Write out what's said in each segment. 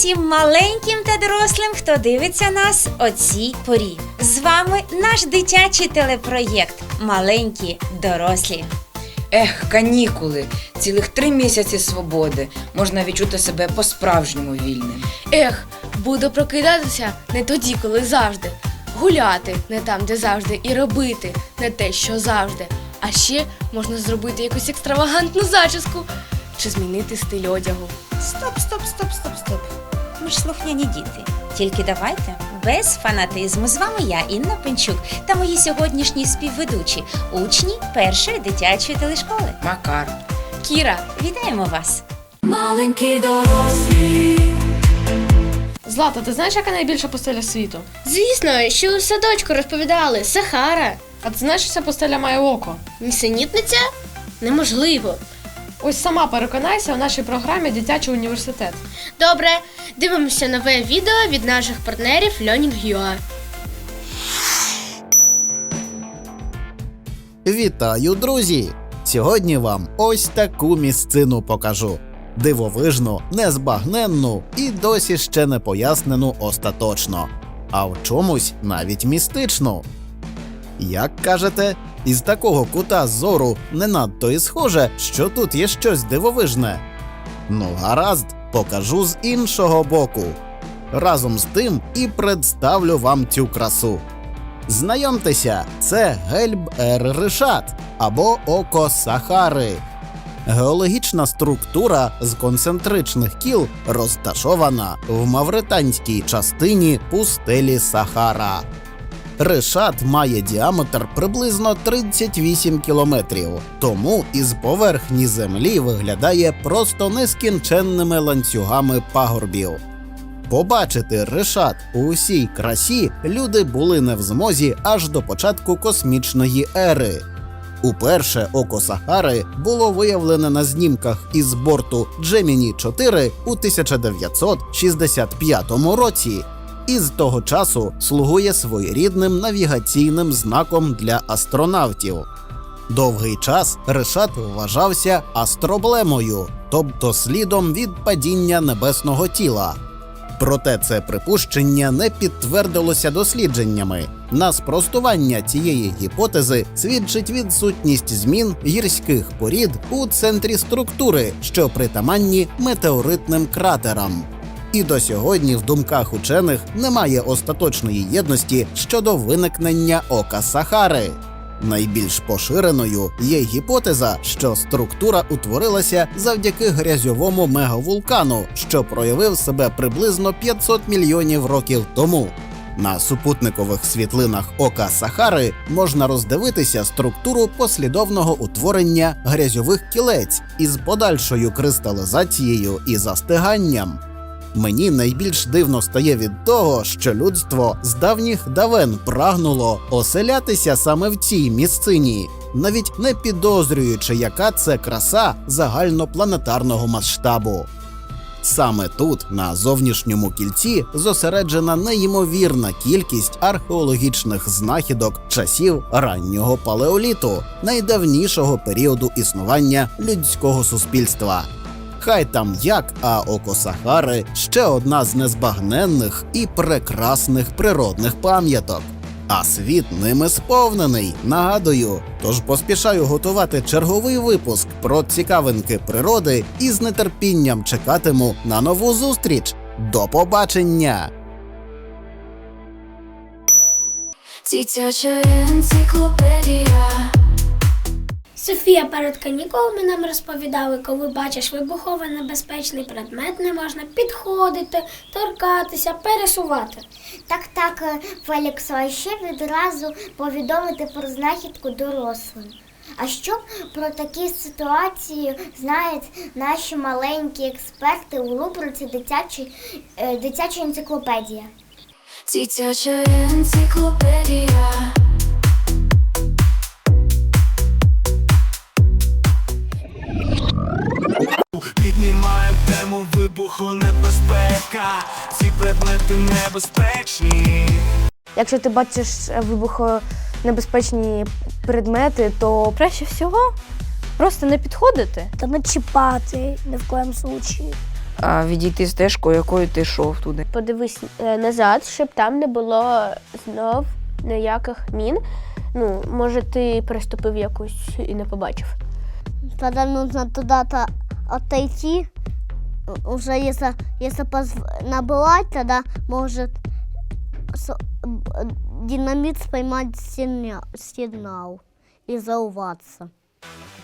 Усім маленьким та дорослим, хто дивиться нас о цій порі. З вами наш дитячий телепроєкт Маленькі дорослі. Ех, канікули, цілих три місяці свободи. Можна відчути себе по-справжньому вільним. Ех, буду прокидатися не тоді, коли завжди. Гуляти не там, де завжди, і робити не те, що завжди. А ще можна зробити якусь екстравагантну зачіску чи змінити стиль одягу. Стоп, стоп, стоп, стоп, стоп. Ми ж слухняні діти. Тільки давайте без фанатизму. З вами я, Інна Пенчук, та мої сьогоднішні співведучі, учні першої дитячої телешколи. Макар. Кіра, Вітаємо вас! Злата, ти знаєш, яка найбільша пустеля світу? Звісно, що у садочку розповідали Сахара. А ти знаєш, що ця пустеля має око? Нісенітниця? Неможливо. Ось сама переконайся у нашій програмі Дитячий університет. Добре, дивимося нове відео від наших партнерів Learning.ua. Вітаю, друзі! Сьогодні вам ось таку місцину покажу. Дивовижну, незбагненну і досі ще не пояснену остаточно, а в чомусь навіть містичну. Як кажете, із такого кута зору не надто і схоже, що тут є щось дивовижне. Ну, гаразд, покажу з іншого боку. Разом з тим і представлю вам цю красу. Знайомтеся, це Гельб Ер Ришат або Око Сахари. Геологічна структура з концентричних кіл розташована в мавританській частині пустелі Сахара. Ришат має діаметр приблизно 38 кілометрів, тому із поверхні землі виглядає просто нескінченними ланцюгами пагорбів. Побачити решат у усій красі люди були не в змозі аж до початку космічної ери. Уперше око Сахари було виявлене на знімках із борту Gemini 4 у 1965 році, і з того часу слугує своєрідним навігаційним знаком для астронавтів. Довгий час Решат вважався астроблемою, тобто слідом від падіння небесного тіла. Проте це припущення не підтвердилося дослідженнями. На спростування цієї гіпотези свідчить відсутність змін гірських порід у центрі структури, що притаманні метеоритним кратерам. І до сьогодні в думках учених немає остаточної єдності щодо виникнення ока Сахари. Найбільш поширеною є гіпотеза, що структура утворилася завдяки грязьовому мегавулкану, що проявив себе приблизно 500 мільйонів років тому. На супутникових світлинах ока Сахари можна роздивитися структуру послідовного утворення грязьових кілець із подальшою кристалізацією і застиганням. Мені найбільш дивно стає від того, що людство з давніх давен прагнуло оселятися саме в цій місцині, навіть не підозрюючи, яка це краса загальнопланетарного масштабу. Саме тут, на зовнішньому кільці, зосереджена неймовірна кількість археологічних знахідок часів раннього палеоліту, найдавнішого періоду існування людського суспільства. Хай там як, а око Сахари ще одна з незбагненних і прекрасних природних пам'яток. А світ ними сповнений, нагадую. Тож поспішаю готувати черговий випуск про цікавинки природи і з нетерпінням чекатиму на нову зустріч. До побачення! Дитяча енциклопедія. Софія перед канікулами нам розповідали, коли бачиш вибухово небезпечний предмет, не можна підходити, торкатися, пересувати. Так, так, Феліксо, а ще відразу повідомити про знахідку дорослим. А що про такі ситуації знають наші маленькі експерти у рубриці дитячі, е, дитяча енциклопедія? Дитяча енциклопедія. Вибухонебезпека. Ці предмети небезпечні. Якщо ти бачиш вибухонебезпечні предмети, то краще всього просто не підходити. Та не чіпати ні в коєму случаї. а відійти стежкою, якою ти йшов туди. Подивись е, назад, щоб там не було знов ніяких мін. Ну, може, ти переступив якусь і не побачив. Тогда нужно туда-то отойти. Уже если, если позв- набывать, тогда может с- динамит споймать сигнал и зауваться.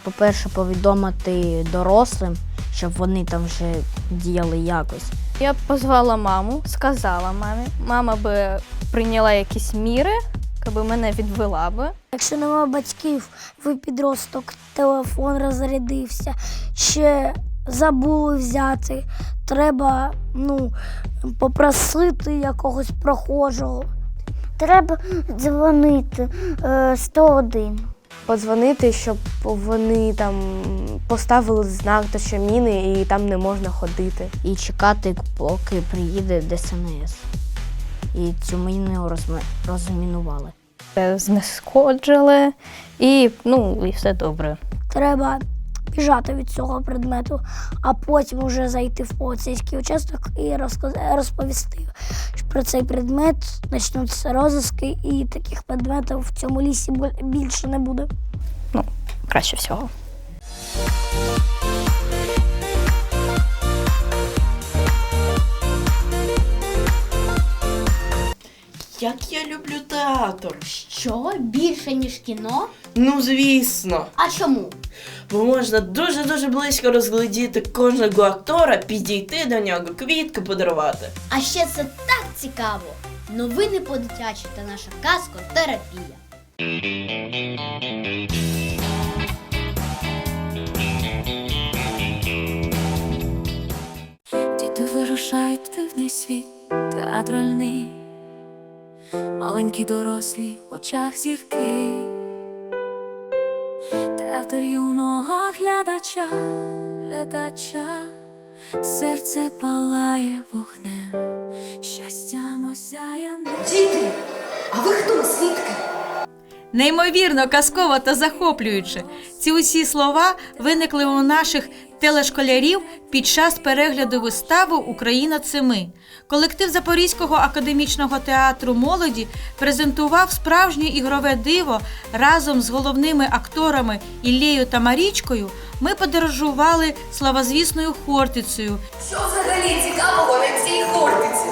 По-перше, повідомити дорослим, щоб вони там вже діяли якось. Я б позвала маму, сказала мамі. Мама би прийняла якісь міри, аби мене відвела би. Якщо нема батьків, ви підросток, телефон розрядився, ще забули взяти, треба ну, попросити якогось прохожого. Треба дзвонити е, 101. Подзвонити, щоб вони там поставили знак, то що міни і там не можна ходити. І чекати, поки приїде ДСНС. І цю міну розмінували. Знешкоджили і ну і все добре. Треба біжати від цього предмету, а потім вже зайти в поліцейський участок і розповісти про цей предмет. Почнуться розиски, і таких предметів в цьому лісі більше не буде. Ну, Краще всього. Як я люблю театр. Що? Більше, ніж кіно? Ну, звісно. А чому? Бо можна дуже-дуже близько розглядіти кожного актора, підійти до нього, квітки подарувати. А ще це так цікаво. Новини по дитячі та наша казкотерапія. Діти вирушають в дивний світ театральний, маленькі дорослі в очах зірки, театр юного глядача, глядача, серце палає вогнем, щастям осяяне. Діти, а ви хто? Звідки? Неймовірно, казково та захоплююче. Ці усі слова виникли у наших телешколярів під час перегляду вистави Україна це ми. Колектив Запорізького академічного театру молоді презентував справжнє ігрове диво разом з головними акторами Іллею та Марічкою. Ми подорожували славозвісною Хортицею, Що взагалі цікавого на цій хортиці?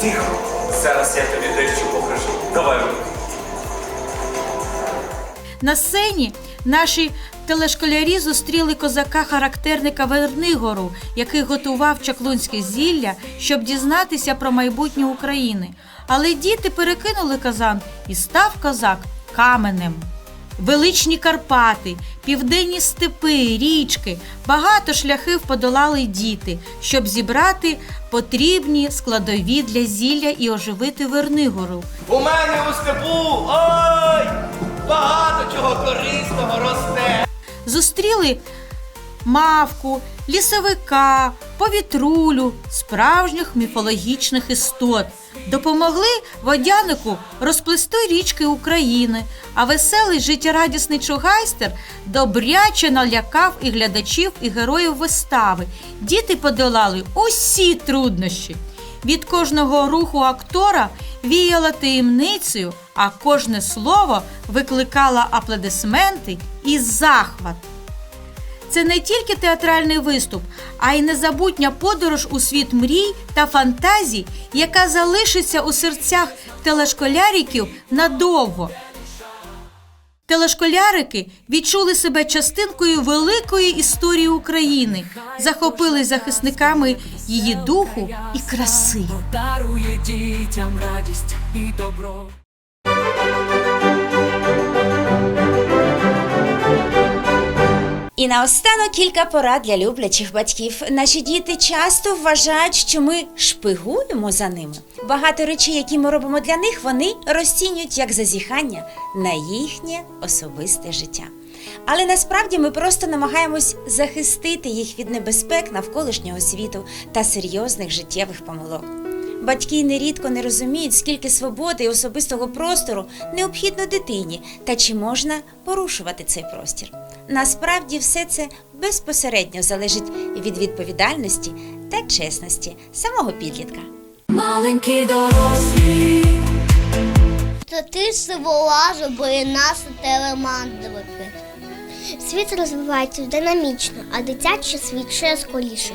Тихо, зараз я тобі дещо покажу. Давай. На сцені наші телешколярі зустріли козака-характерника Вернигору, який готував чаклунське зілля, щоб дізнатися про майбутнє України. Але діти перекинули казан і став козак каменем. Величні Карпати, південні степи, річки, багато шляхів подолали діти, щоб зібрати потрібні складові для зілля і оживити Вернигору. У мене у степу, ой, багато чого корисного росте. Зустріли мавку, лісовика, повітрулю, справжніх міфологічних істот. Допомогли водянику розплести річки України, а веселий життєрадісний чугайстер добряче налякав і глядачів, і героїв вистави. Діти подолали усі труднощі. Від кожного руху актора віяла таємницею, а кожне слово викликало аплодисменти і захват. Це не тільки театральний виступ, а й незабутня подорож у світ мрій та фантазій, яка залишиться у серцях телешколяриків надовго. Телешколярики відчули себе частинкою великої історії України, захопились захисниками її духу і краси. Дарує дітям радість і добро. І наостанок кілька порад для люблячих батьків. Наші діти часто вважають, що ми шпигуємо за ними. Багато речей, які ми робимо для них, вони розцінюють як зазіхання на їхнє особисте життя. Але насправді ми просто намагаємось захистити їх від небезпек навколишнього світу та серйозних життєвих помилок. Батьки нерідко не розуміють, скільки свободи і особистого простору необхідно дитині та чи можна порушувати цей простір. Насправді все це безпосередньо залежить від відповідальності та чесності самого підлітка. Маленькі дорослі. То ти бо і нас у телемандрики. Світ розвивається динамічно, а дитячий світ ще скоріше.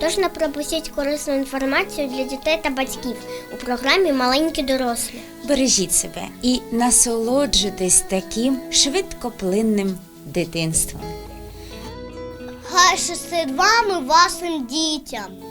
Тож не пропустіть корисну інформацію для дітей та батьків у програмі Маленькі дорослі. Бережіть себе і насолоджуйтесь таким швидкоплинним дитинством. Хай щастить вам і вашим дітям.